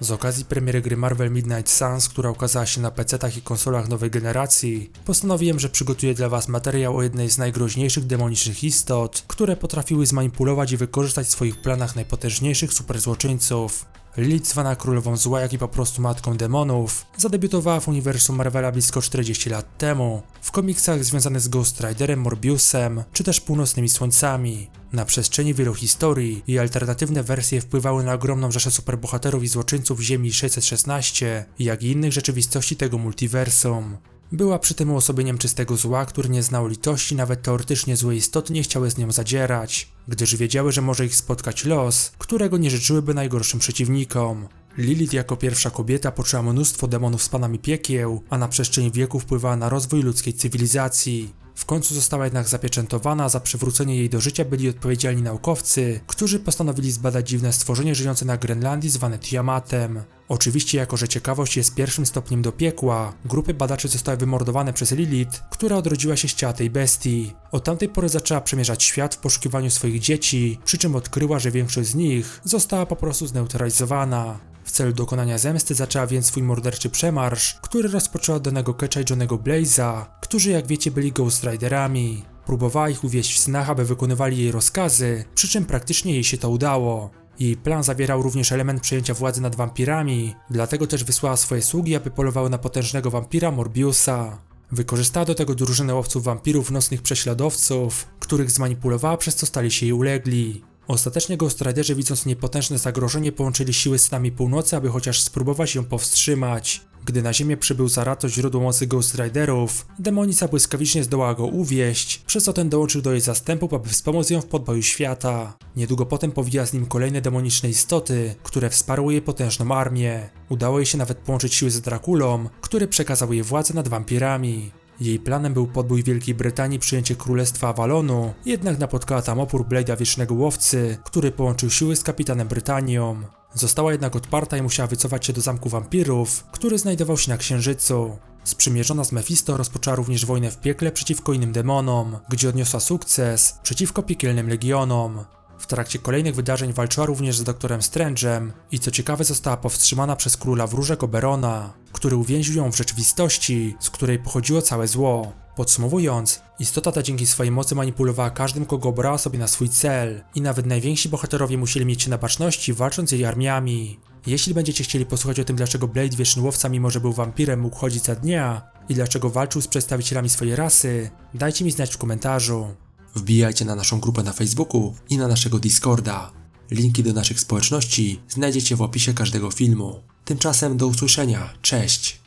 Z okazji premiery gry Marvel Midnight Suns, która ukazała się na PC-tach i konsolach nowej generacji, postanowiłem, że przygotuję dla Was materiał o jednej z najgroźniejszych demonicznych istot, które potrafiły zmanipulować i wykorzystać w swoich planach najpotężniejszych superzłoczyńców. Lilith, zwana królową zła, jak i po prostu matką demonów, zadebiutowała w uniwersum Marvela blisko 40 lat temu, w komiksach związanych z Ghost Riderem, Morbiusem, czy też Północnymi Słońcami. Na przestrzeni wielu historii jej alternatywne wersje wpływały na ogromną rzeszę superbohaterów i złoczyńców Ziemi 616, jak i innych rzeczywistości tego multiversum. Była przy tym uosobieniem czystego zła, który nie znał litości, nawet teoretycznie złe istoty nie chciały z nią zadzierać, gdyż wiedziały, że może ich spotkać los, którego nie życzyłyby najgorszym przeciwnikom. Lilith jako pierwsza kobieta poczuła mnóstwo demonów z panami piekieł, a na przestrzeni wieków wpływała na rozwój ludzkiej cywilizacji. W końcu została jednak zapieczętowana, za przywrócenie jej do życia byli odpowiedzialni naukowcy, którzy postanowili zbadać dziwne stworzenie żyjące na Grenlandii zwane Tiamatem. Oczywiście, jako że ciekawość jest pierwszym stopniem do piekła, grupy badaczy zostały wymordowane przez Lilith, która odrodziła się z ciała tej bestii. Od tamtej pory zaczęła przemierzać świat w poszukiwaniu swoich dzieci, przy czym odkryła, że większość z nich została po prostu zneutralizowana. W celu dokonania zemsty zaczęła więc swój morderczy przemarsz, który rozpoczęła danego Ketcha i Johnego Blaze'a, którzy jak wiecie byli Ghost Riderami. Próbowała ich uwieść w snach, aby wykonywali jej rozkazy, przy czym praktycznie jej się to udało. Jej plan zawierał również element przejęcia władzy nad wampirami, dlatego też wysłała swoje sługi, aby polowały na potężnego wampira Morbiusa. Wykorzystała do tego drużynę łowców wampirów nocnych prześladowców, których zmanipulowała przez co stali się jej ulegli. Ostatecznie Ghost Riderzy widząc niepotężne zagrożenie połączyli siły z Snami Północy, aby chociaż spróbować ją powstrzymać. Gdy na ziemię przybył Zarato źródło mocy Ghost Riderów, demonica błyskawicznie zdołała go uwieść, przez co ten dołączył do jej zastępów, aby wspomóc ją w podboju świata. Niedługo potem powija z nim kolejne demoniczne istoty, które wsparły jej potężną armię. Udało jej się nawet połączyć siły z Drakulą, który przekazał jej władzę nad wampirami. Jej planem był podbój Wielkiej Brytanii, przyjęcie Królestwa Avalonu, jednak napotkała tam opór Blade'a Wiecznego Łowcy, który połączył siły z Kapitanem Brytanią. Została jednak odparta i musiała wycofać się do Zamku Wampirów, który znajdował się na Księżycu. Sprzymierzona z Mephisto rozpoczęła również wojnę w piekle przeciwko innym demonom, gdzie odniosła sukces przeciwko piekielnym legionom. W trakcie kolejnych wydarzeń walczyła również z doktorem Strange'em i co ciekawe została powstrzymana przez króla wróżek Oberona, który uwięził ją w rzeczywistości, z której pochodziło całe zło. Podsumowując, istota ta dzięki swojej mocy manipulowała każdym, kogo obrała sobie na swój cel i nawet najwięksi bohaterowie musieli mieć się na baczności walcząc z jej armiami. Jeśli będziecie chcieli posłuchać o tym, dlaczego Blade Wieczny Łowca, mimo że był wampirem, mógł chodzić za dnia i dlaczego walczył z przedstawicielami swojej rasy, dajcie mi znać w komentarzu. Wbijajcie na naszą grupę na Facebooku i na naszego Discorda. Linki do naszych społeczności znajdziecie w opisie każdego filmu. Tymczasem do usłyszenia. Cześć!